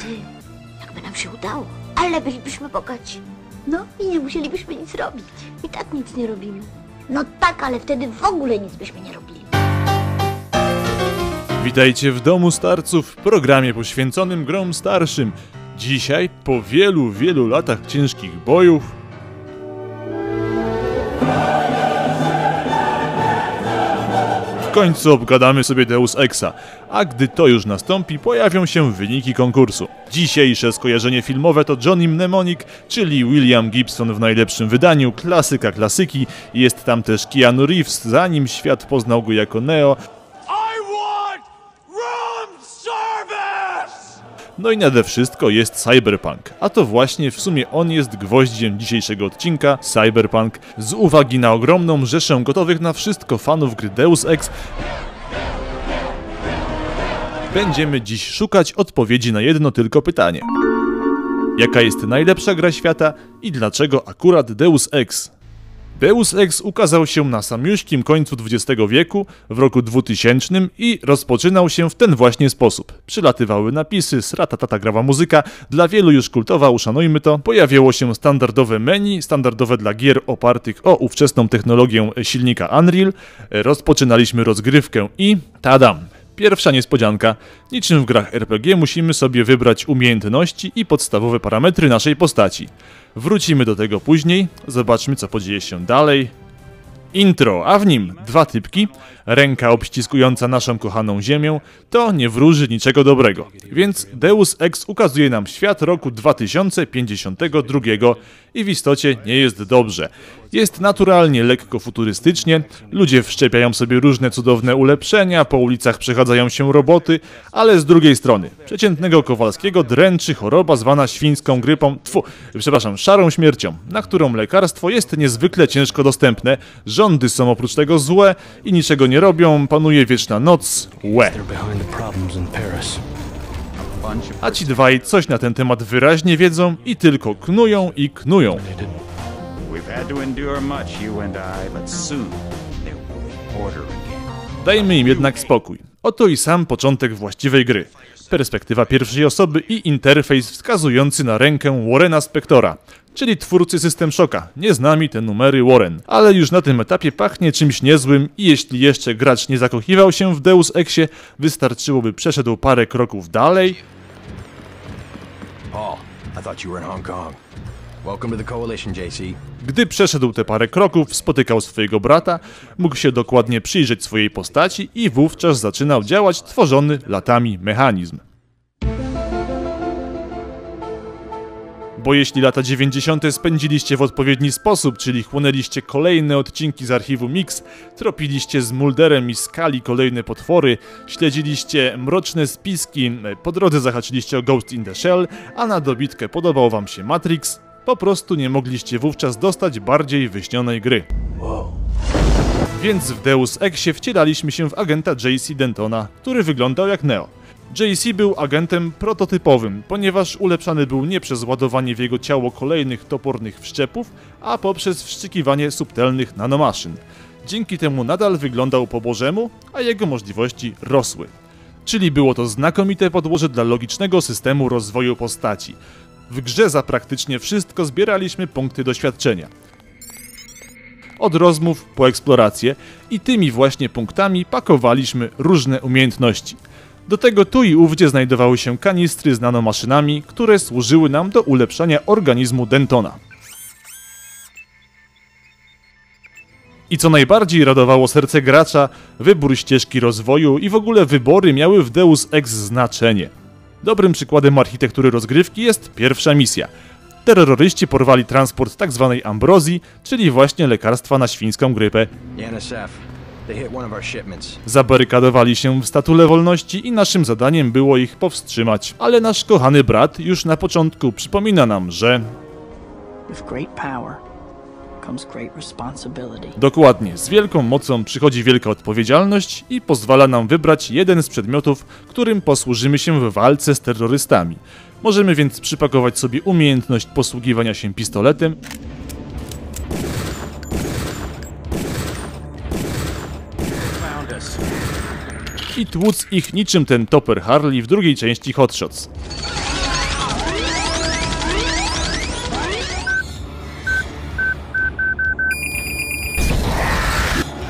Ty, jakby nam się udało, ale bylibyśmy bogaci. No i nie musielibyśmy nic robić. I tak nic nie robimy. No tak, ale wtedy w ogóle nic byśmy nie robili. Witajcie w Domu Starców, programie poświęconym grom starszym. Dzisiaj, po wielu, wielu latach ciężkich bojów, końcu obgadamy sobie Deus Exa, a gdy to już nastąpi, pojawią się wyniki konkursu. Dzisiejsze skojarzenie filmowe to Johnny Mnemonic, czyli William Gibson w najlepszym wydaniu, klasyka klasyki. Jest tam też Keanu Reeves, zanim świat poznał go jako Neo, No i nade wszystko jest Cyberpunk, a to właśnie w sumie on jest gwoździem dzisiejszego odcinka Cyberpunk. Z uwagi na ogromną rzeszę gotowych na wszystko fanów gry Deus Ex, będziemy dziś szukać odpowiedzi na jedno tylko pytanie. Jaka jest najlepsza gra świata i dlaczego akurat Deus Ex? Deus Ex ukazał się na samiuśkim końcu XX wieku, w roku 2000 i rozpoczynał się w ten właśnie sposób. Przylatywały napisy, sratatata grawa muzyka, dla wielu już kultowa, uszanujmy to. Pojawiło się standardowe menu, standardowe dla gier opartych o ówczesną technologię silnika Unreal. Rozpoczynaliśmy rozgrywkę i tadam! Pierwsza niespodzianka. Niczym w grach RPG musimy sobie wybrać umiejętności i podstawowe parametry naszej postaci. Wrócimy do tego później, zobaczmy co podzieje się dalej. Intro, a w nim dwa typki, ręka obściskująca naszą kochaną ziemię, to nie wróży niczego dobrego. Więc Deus Ex ukazuje nam świat roku 2052 i w istocie nie jest dobrze. Jest naturalnie lekko futurystycznie, ludzie wszczepiają sobie różne cudowne ulepszenia, po ulicach przechadzają się roboty, ale z drugiej strony, przeciętnego Kowalskiego dręczy choroba zwana świńską grypą, tfu, przepraszam, szarą śmiercią, na którą lekarstwo jest niezwykle ciężko dostępne, rządy są oprócz tego złe i niczego nie robią, panuje wieczna noc, łe. A ci dwaj coś na ten temat wyraźnie wiedzą i tylko knują i knują. Dajmy im jednak spokój. Oto i sam początek właściwej gry. Perspektywa pierwszej osoby i interfejs wskazujący na rękę Warrena Spectora, czyli twórcy System Shocka. Nie z nami te numery Warren, ale już na tym etapie pachnie czymś niezłym i jeśli jeszcze gracz nie zakochiwał się w Deus Exie, wystarczyłoby przeszedł parę kroków dalej, Paul, I thought you were in Hong Kong. Welcome to the Coalition, JC. Gdy przeszedł te parę kroków, spotykał swojego brata, mógł się dokładnie przyjrzeć swojej postaci i wówczas zaczynał działać tworzony latami mechanizm. Bo jeśli lata 90. spędziliście w odpowiedni sposób, czyli chłonęliście kolejne odcinki z archiwum Mix, tropiliście z Mulderem i Skali kolejne potwory, śledziliście mroczne spiski, po drodze zahaczyliście o Ghost in the Shell, a na dobitkę podobał wam się Matrix, po prostu nie mogliście wówczas dostać bardziej wyśnionej gry. Więc w Deus Exie wcielaliśmy się w agenta JC Dentona, który wyglądał jak Neo. JC był agentem prototypowym, ponieważ ulepszany był nie przez ładowanie w jego ciało kolejnych topornych wszczepów, a poprzez wszczykiwanie subtelnych nanomaszyn. Dzięki temu nadal wyglądał po bożemu, a jego możliwości rosły. Czyli było to znakomite podłoże dla logicznego systemu rozwoju postaci. W grze za praktycznie wszystko zbieraliśmy punkty doświadczenia od rozmów po eksplorację i tymi właśnie punktami pakowaliśmy różne umiejętności. Do tego tu i ówdzie znajdowały się kanistry z nanomaszynami, które służyły nam do ulepszania organizmu Dentona. I co najbardziej radowało serce gracza, wybór ścieżki rozwoju i w ogóle wybory miały w Deus Ex znaczenie. Dobrym przykładem architektury rozgrywki jest pierwsza misja. Terroryści porwali transport tzw. ambrozji, czyli właśnie lekarstwa na świńską grypę. The NSF. They hit one of our shipments. Zabarykadowali się w statule wolności i naszym zadaniem było ich powstrzymać. Ale nasz kochany brat już na początku przypomina nam, że With great power comes great responsibility. Dokładnie, z wielką mocą przychodzi wielka odpowiedzialność i pozwala nam wybrać jeden z przedmiotów, którym posłużymy się w walce z terrorystami. Możemy więc przypakować sobie umiejętność posługiwania się pistoletem i tłuc ich niczym ten Topper Harley w drugiej części Hot Shots.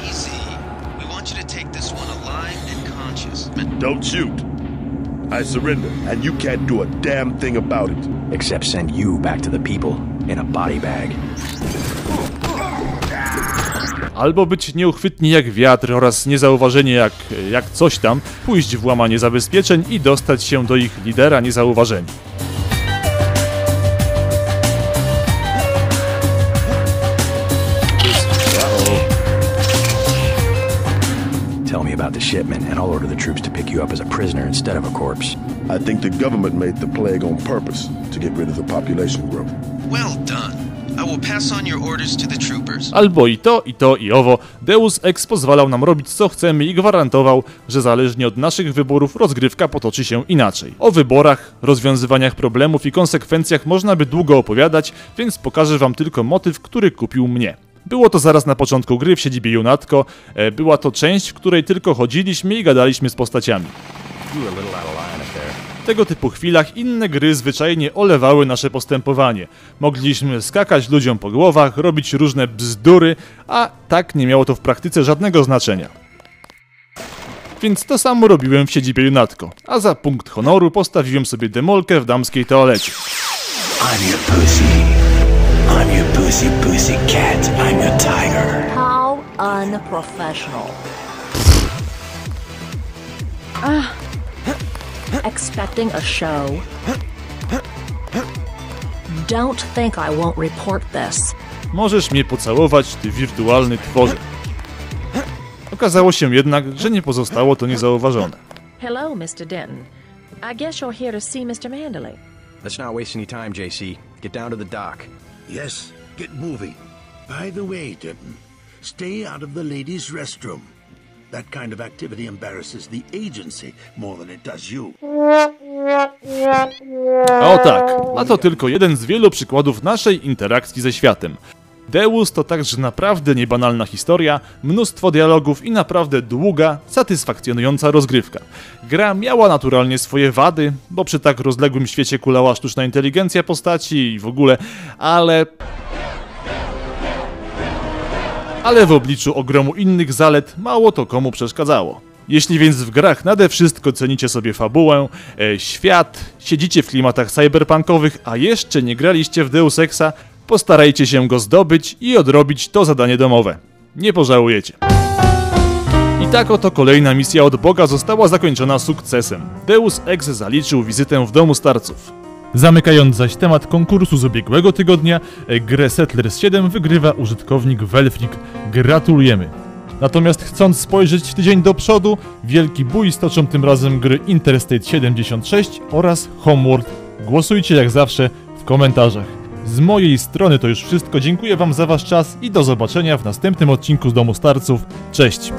Easy. We want you to take this one alive and conscious. Don't shoot. I surrender, and you can't do a damn thing about it. Except send you back to the people in a body bag. Albo być nieuchwytni jak wiatr oraz niezauważenie jak, jak coś tam, pójść w łamanie zabezpieczeń i dostać się do ich lidera niezauważeni. Tell me about the shipment, and I'll order the troops to pick you up as a prisoner instead of a corpse. I think the government made the plague on purpose to get rid of the population growth. Well done. Albo i to, i to, i owo. Deus Ex pozwalał nam robić co chcemy i gwarantował, że zależnie od naszych wyborów rozgrywka potoczy się inaczej. O wyborach, rozwiązywaniach problemów i konsekwencjach można by długo opowiadać, więc pokażę wam tylko motyw, który kupił mnie. Było to zaraz na początku gry w siedzibie Junatko. E, Była to część, w której tylko chodziliśmy i gadaliśmy z postaciami. Tego typu chwilach inne gry zwyczajnie olewały nasze postępowanie. Mogliśmy skakać ludziom po głowach, robić różne bzdury, a tak nie miało to w praktyce żadnego znaczenia. Więc to samo robiłem w siedzibie Junatko, a za punkt honoru postawiłem sobie demolkę w damskiej toalecie. I'm your pussy. I'm your pussy pussy cat. I'm your tiger. How unprofessional. Ah. Expecting a show. Don't think I won't report this. Możesz mnie pocałować, ty wirtualny tworze. Okazało się jednak, że nie pozostało to niezauważone. Hello, Mr. Denton. I guess you're here to see Mr. Manderley. Let's not waste any time, JC. Get down to the dock. Yes, get moving. By the way, Denton, stay out of the ladies' restroom. That kind of activity embarrasses the agency more than it does you. O tak, a to tylko jeden z wielu przykładów naszej interakcji ze światem. Deus to także naprawdę niebanalna historia, mnóstwo dialogów i naprawdę długa, satysfakcjonująca rozgrywka. Gra miała naturalnie swoje wady, bo przy tak rozległym świecie kulała sztuczna inteligencja postaci i w ogóle, ale ale w obliczu ogromu innych zalet mało to komu przeszkadzało. Jeśli więc w grach nade wszystko cenicie sobie fabułę, e, świat, siedzicie w klimatach cyberpunkowych, a jeszcze nie graliście w Deus Exa, postarajcie się go zdobyć i odrobić to zadanie domowe. Nie pożałujecie. I tak oto kolejna misja od Boga została zakończona sukcesem. Deus Ex zaliczył wizytę w domu starców. Zamykając zaś temat konkursu z ubiegłego tygodnia, e, grę Settlers 7 wygrywa użytkownik Welfrik. Gratulujemy! Natomiast chcąc spojrzeć tydzień do przodu, wielki bój stoczą tym razem gry Interstate 76 oraz Homeworld. Głosujcie jak zawsze w komentarzach. Z mojej strony to już wszystko. Dziękuję Wam za Wasz czas i do zobaczenia w następnym odcinku z Domu Starców. Cześć!